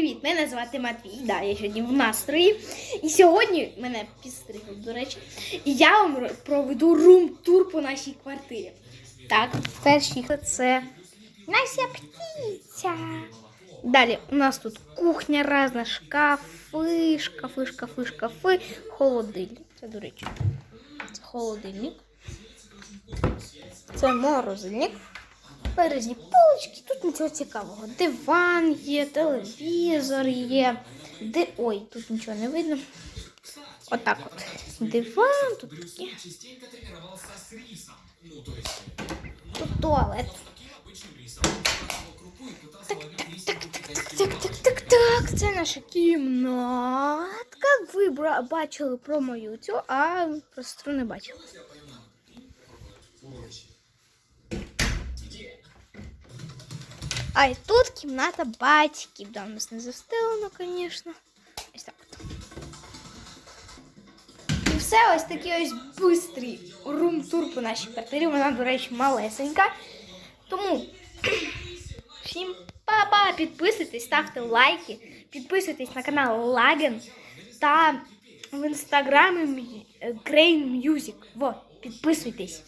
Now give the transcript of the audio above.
привіт! Мене звати Матвій. Да, я сьогодні в настрої. І сьогодні мене підстригли, до речі. І я вам проведу рум-тур по нашій квартирі. Так, перший це наша птиця. Далі у нас тут кухня різна, шкафи, шкафи, шкафи, шкафи, холодильник. Це, до речі, це холодильник. Це морозильник різні полочки, тут нічого цікавого. Диван є, телевізор є. Де... Ой, тут нічого не видно. Отак от. Диван тут таке. Тут туалет. Так, так, так, так, так, так, так, так. Це наша кімнатка. Ви бачили про мою цю, а про сестру не бачили. А і тут кімната батьків. Да, у нас не застелено, звісно. Ось так от. І все ось такий ось бистрий рум-тур по нашій квартирі. Вона, до речі, малесенька. Тому всім па-па! Підписуйтесь, ставте лайки, підписуйтесь на канал Лаген та в інстаграмі Crane Music. Во, підписуйтесь.